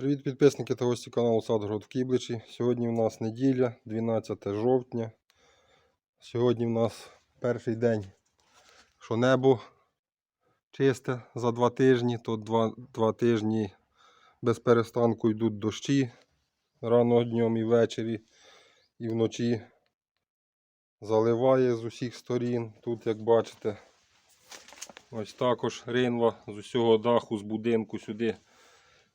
Привіт підписники та гості каналу Садгород в Кібличі. Сьогодні в нас неділя, 12 жовтня. Сьогодні в нас перший день, що небо чисте за два тижні, то два, два тижні без перестанку йдуть дощі рано днем і ввечері, і вночі заливає з усіх сторін. Тут, як бачите, ось також ринва з усього даху, з будинку сюди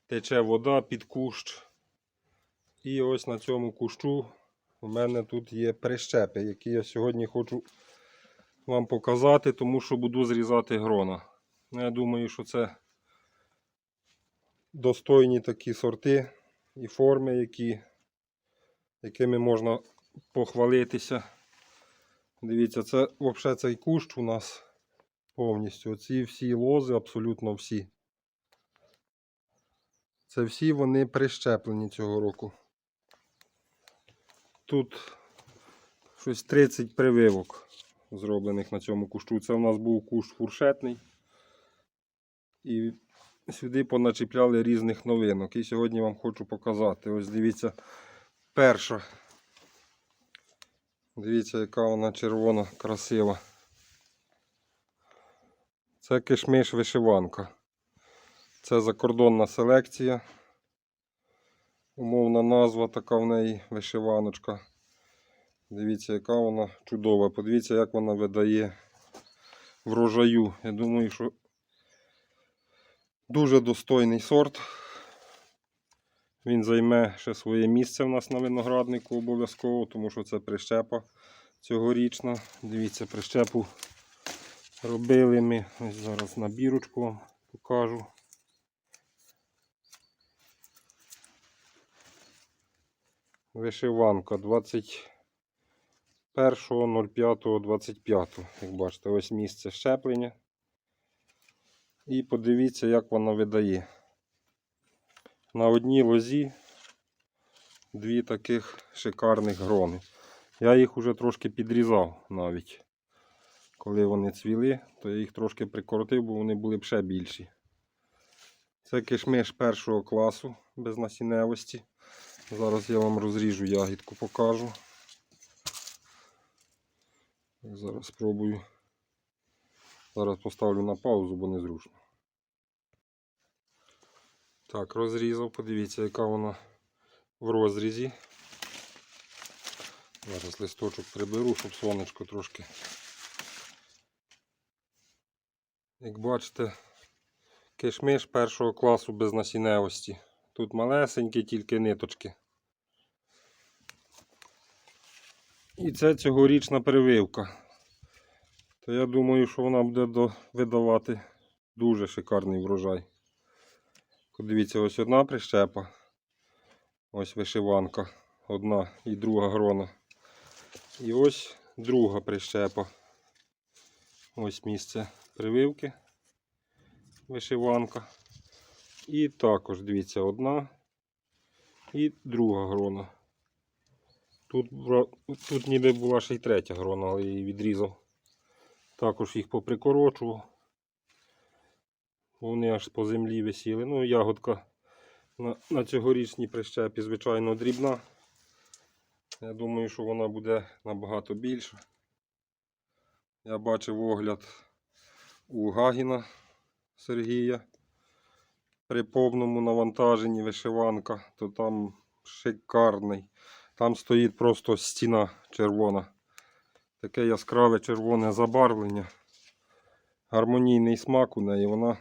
тече вода під кущ. І ось на цьому кущу у мене тут є прищепи, які я сьогодні хочу вам показати, тому що буду зрізати грона. Ну, Я думаю, що це достойні такі сорти і форми, які, якими можна похвалитися. Дивіться, це взагалі цей кущ у нас повністю. Оці всі лози, абсолютно всі. Це всі вони прищеплені цього року. Тут щось 30 прививок зроблених на цьому кущу. Це у нас був кущ фуршетний. І сюди поначіпляли різних новинок. І сьогодні вам хочу показати. Ось дивіться, перша. Дивіться, яка вона червона, красива. Це кишмиш вишиванка. Це закордонна селекція. Умовна назва така в неї вишиваночка. Дивіться, яка вона чудова. Подивіться, як вона видає врожаю. Я думаю, що дуже достойний сорт. Він займе ще своє місце в нас на винограднику обов'язково, тому що це прищепа цьогорічна. Дивіться, прищепу робили ми. Ось зараз набірочку покажу. Вишиванка 21.05.25. Як бачите, ось місце щеплення. І подивіться, як вона видає. На одній лозі дві таких шикарних грони. Я їх уже трошки підрізав навіть. Коли вони цвіли, то я їх трошки прикоротив, бо вони були б ще більші. Це кишмиш першого класу без насінневості. Зараз я вам розріжу ягідку, покажу. Зараз спробую. Зараз поставлю на паузу, бо незручно. Так, розрізав, подивіться, яка вона в розрізі. Зараз листочок приберу, щоб сонечко трошки. Як бачите, кишмиш першого класу без насінневості. Тут малесенькі тільки ниточки. І це цьогорічна прививка. То я думаю, що вона буде видавати дуже шикарний врожай. Подивіться, ось одна прищепа. Ось вишиванка. Одна і друга грона. І ось друга прищепа. Ось місце прививки. Вишиванка. І також, дивіться, одна і друга грона. Тут, тут ніби була ще й третя грона, але її відрізав. Також їх поприкорочував. Вони аж по землі висіли. Ну, ягодка на, на цьогорічній прищепі, звичайно, дрібна. Я думаю, що вона буде набагато більша. Я бачив огляд у Гагіна Сергія при повному навантаженні вишиванка, то там шикарний. Там стоїть просто стіна червона. Таке яскраве червоне забарвлення. Гармонійний смак у неї. Вона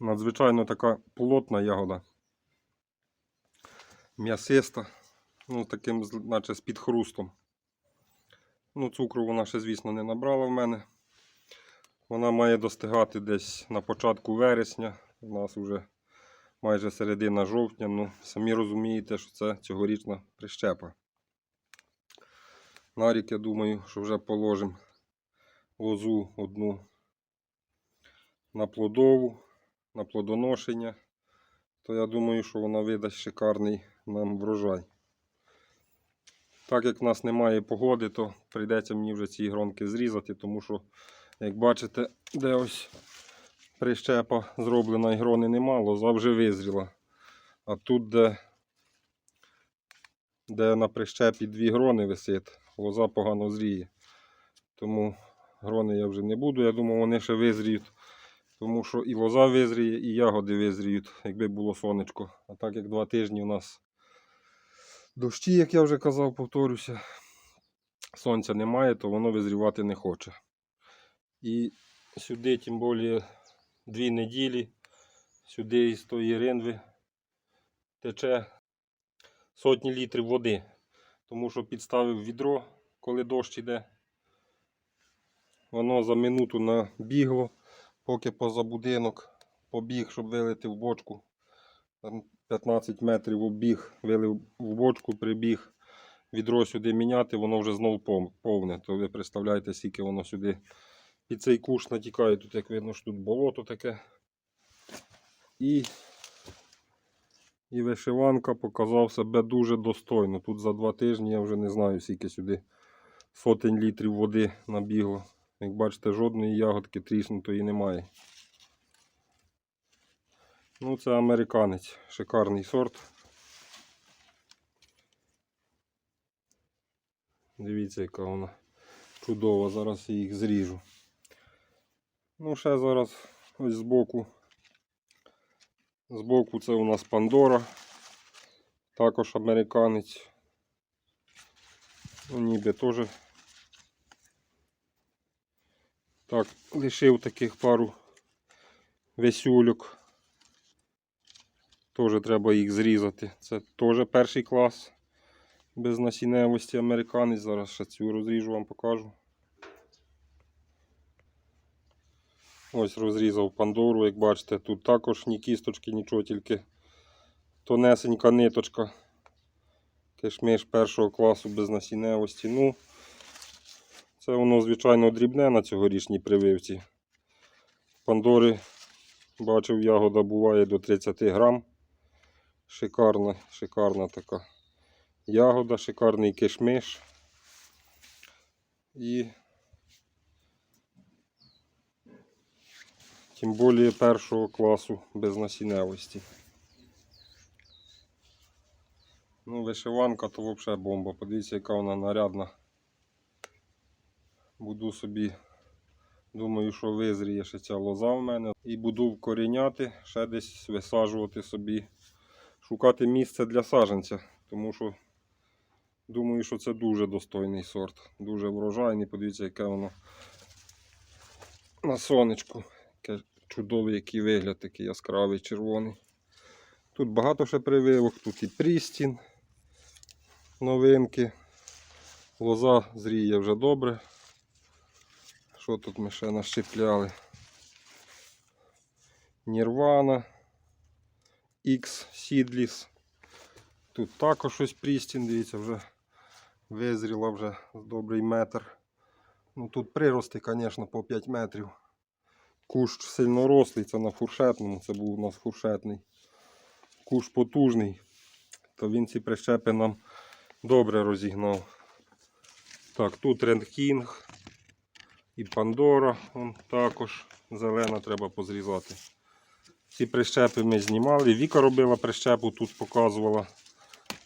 надзвичайно така плотна ягода. М'ясиста. Ну, таким, наче з підхрустом. Ну, цукру вона ще, звісно, не набрала в мене. Вона має достигати десь на початку вересня. У нас вже майже середина жовтня. Ну, самі розумієте, що це цьогорічна прищепа. На рік, я думаю, що вже положимо лозу одну на плодову, на плодоношення. То я думаю, що вона видасть шикарний нам врожай. Так як в нас немає погоди, то прийдеться мені вже ці гронки зрізати, тому що, як бачите, де ось прищепа зроблена і грони нема, лоза вже визріла. А тут, де, де на прищепі дві грони висить, лоза погано зріє. Тому грони я вже не буду. Я думаю, вони ще визріють. Тому що і лоза визріє, і ягоди визріють, якби було сонечко. А так як два тижні у нас дощі, як я вже казав, повторюся, сонця немає, то воно визрівати не хоче. І сюди, тим більше, дві неділі, сюди із тої ринви тече сотні літрів води. Тому що підставив відро, коли дощ іде. Воно за минуту набігло, поки поза будинок побіг, щоб вилити в бочку. Там 15 метрів обіг, вилив в бочку, прибіг. Відро сюди міняти, воно вже знову повне. То ви представляєте, скільки воно сюди під цей куш натікає. Тут, як видно, що тут болото таке. І, і вишиванка показав себе дуже достойно. Тут за два тижні я вже не знаю, скільки сюди сотень літрів води набігло. Як бачите, жодної ягодки тріснутої немає. Ну, це американець, шикарний сорт. Дивіться, яка вона чудова. Зараз я їх зріжу. Ну, ще зараз ось збоку. Збоку це у нас Пандора. Також американець. Ну, ніби теж. Так, лишив таких пару весюльок. Теж треба їх зрізати. Це теж перший клас без насінневості американець. Зараз ще цю розріжу вам покажу. Ось розрізав Пандору, як бачите, тут також ні кісточки, нічого, тільки тонесенька ниточка. Кишмиш першого класу без насінневості. Ну, це воно, звичайно, дрібне на цьогорічній прививці. Пандори, бачив, ягода буває до 30 грам. Шикарна, шикарна така ягода, шикарний кишмиш. І тим більше першого класу без насінневості. Ну, вишиванка то взагалі бомба. Подивіться, яка вона нарядна. Буду собі, думаю, що визріє ще ця лоза в мене. І буду вкоріняти, ще десь висаджувати собі, шукати місце для саджанця. Тому що думаю, що це дуже достойний сорт. Дуже врожайний. Подивіться, яке воно на сонечку. Чудовий який вигляд, такий яскравий, червоний. Тут багато ще прививок, тут і Прістін, новинки. Лоза зріє вже добре. Що тут ми ще нащепляли? Нірвана, X Seedless. Тут також щось Прістін, дивіться, вже визріла вже добрий метр. Ну тут прирости, звісно, по 5 метрів. Кущ сильно рослий, це на фуршетному, це був у нас фуршетний. Кущ потужний, то він ці прищепи нам добре розігнав. Так, тут Рендкінг і Пандора вон також зелена треба позрізати. Ці прищепи ми знімали. Віка робила прищепу, тут показувала,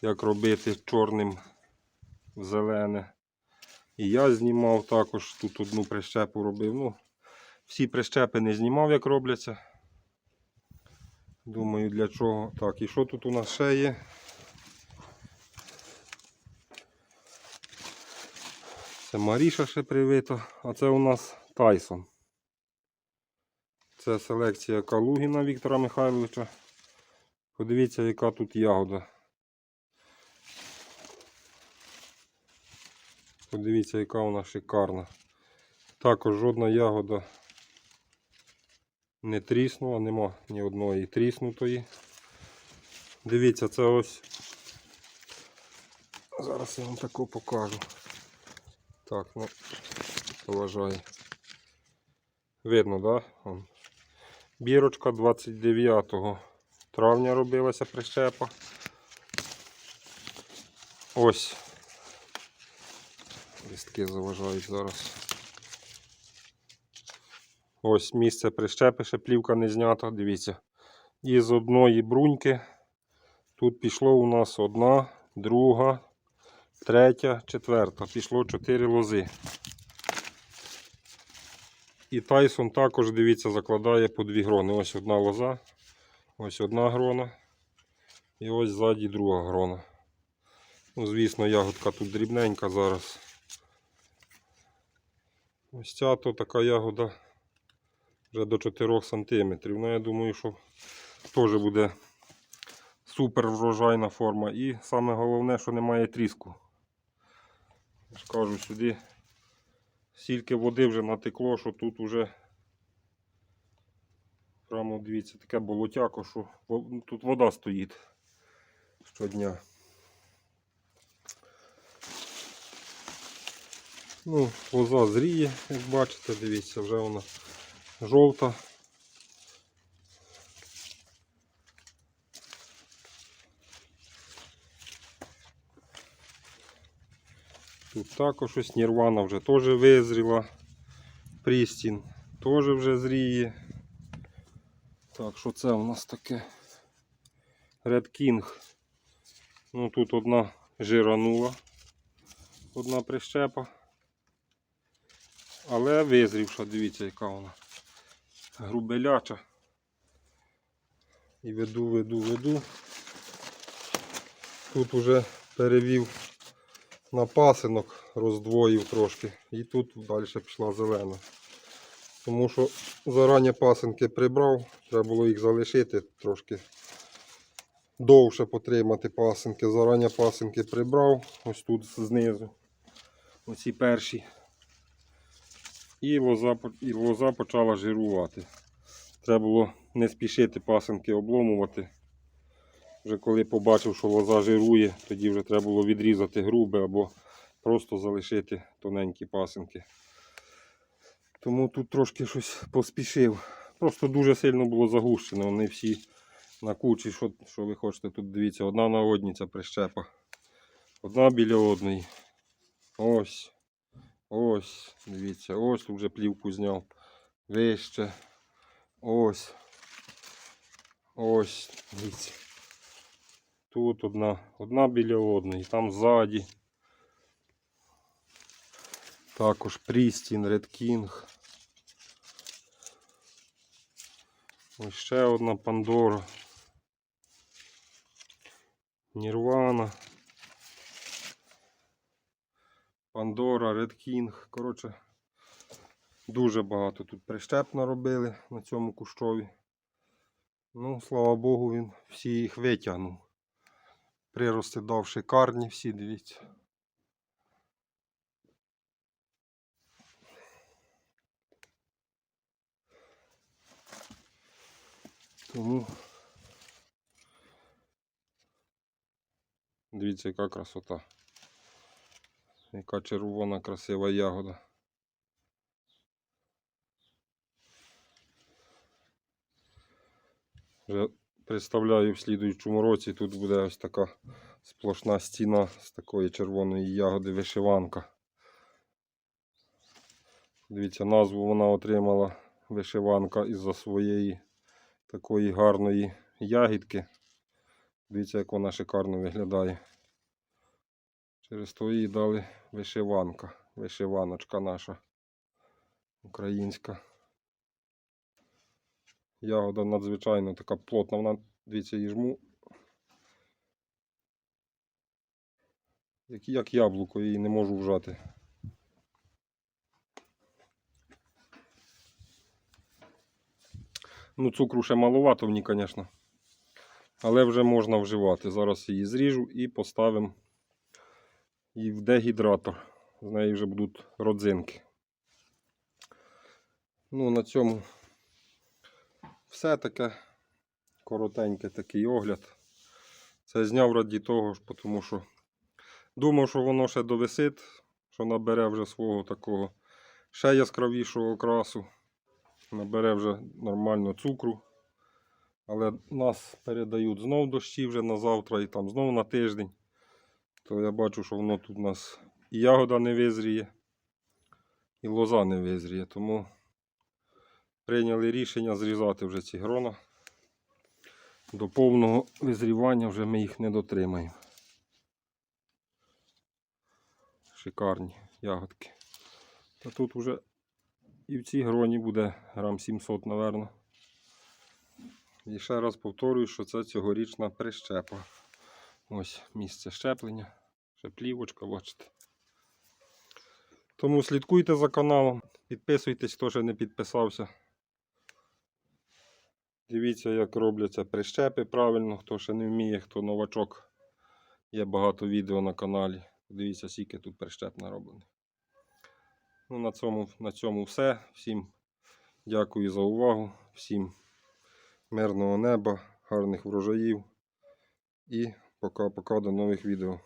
як робити чорним в зелене. І я знімав також, тут одну прищепу робив. Ну, всі прищепи не знімав, як робляться. Думаю, для чого. Так, і що тут у нас ще є? Це Маріша ще привита, а це у нас Тайсон. Це селекція Калугіна Віктора Михайловича. Подивіться, яка тут ягода. Подивіться, яка вона шикарна. Також жодна ягода не тріснула, нема ні одної тріснутої. Дивіться, це ось. Зараз я вам таку покажу. Так, ну, поважаю. Видно, да? Вон. Бірочка 29 травня робилася прищепа. Ось. Листки заважають зараз. Ось місце прищепи, ще плівка не знята, дивіться. І з одної бруньки тут пішло у нас одна, друга, третя, четверта. Пішло чотири лози. І Тайсон також, дивіться, закладає по дві грони. Ось одна лоза, ось одна грона. І ось ззаді друга грона. Ну, звісно, ягодка тут дрібненька зараз. Ось ця то така ягода вже до 4 см. Ну, я думаю, що теж буде супер врожайна форма. І саме головне, що немає тріску. Я кажу, сюди стільки води вже натекло, що тут вже прямо дивіться, таке болотяко, що тут вода стоїть щодня. Ну, лоза зріє, як бачите, дивіться, вже вона жовта. Тут також ось нірвана вже теж визріла. Прістін теж вже зріє. Так, що це у нас таке? Red King. Ну тут одна жиранула, одна прищепа. Але визрівша, дивіться, яка вона грубеляча. І веду, веду, веду. Тут уже перевів на пасинок, роздвоїв трошки. І тут далі пішла зелена. Тому що зарані пасинки прибрав, треба було їх залишити трошки довше потримати пасинки. Зарані пасинки прибрав, ось тут знизу. Оці перші. І лоза, і лоза почала жирувати. Треба було не спішити пасинки обломувати. Вже коли побачив, що лоза жирує, тоді вже треба було відрізати грубе або просто залишити тоненькі пасинки. Тому тут трошки щось поспішив. Просто дуже сильно було загущено. Вони всі на кучі, що, що ви хочете. Тут дивіться, одна на одній ця прищепа. Одна біля одної. Ось. Ось. Дивіться, ось вже плівку зняв. Вище. Ось. Ось. Дивіться. Тут одна, одна біля одної, там ззаді. Також Прістін, Ред Кінг. Ось ще одна Пандора. Нірвана. Пандора, Ред Кінг. Коротше, дуже багато тут прищеп наробили на цьому кущові. Ну, слава Богу, він всі їх витягнув. Прирости дав шикарні всі, дивіться. Тому дивіться, яка красота. Яка червона красива ягода. Вже представляю в слідуючому році тут буде ось така сплошна стіна з такої червоної ягоди вишиванка. Дивіться, назву вона отримала вишиванка із-за своєї такої гарної ягідки. Дивіться, як вона шикарно виглядає. Через то їй дали вишиванка, вишиваночка наша українська. Ягода надзвичайно така плотна, вона, дивіться, її жму. Як, як яблуко, її не можу вжати. Ну, цукру ще маловато в ній, звісно. Але вже можна вживати. Зараз її зріжу і поставимо і в дегідратор. З неї вже будуть родзинки. Ну, на цьому все таке коротенький такий огляд. Це зняв раді того, ж, тому що думав, що воно ще довисить, що набере вже свого такого ще яскравішого окрасу. Набере вже нормально цукру. Але нас передають знов дощі вже на завтра і там знов на тиждень. То я бачу, що воно тут у нас і ягода не визріє, і лоза не визріє. Тому прийняли рішення зрізати вже ці грона. До повного визрівання вже ми їх не дотримаємо. Шикарні ягодки. Та тут вже і в цій гроні буде грам 700, напевно. І ще раз повторюю, що це цьогорічна прищепа. Ось місце щеплення. Ще плівочка, бачите. Тому слідкуйте за каналом, підписуйтесь, хто ще не підписався. Дивіться, як робляться прищепи правильно, хто ще не вміє, хто новачок. Є багато відео на каналі. Дивіться, скільки тут прищеп нароблено. Ну, на цьому, на цьому все. Всім дякую за увагу. Всім мирного неба, гарних врожаїв. І пока-пока до нових відео.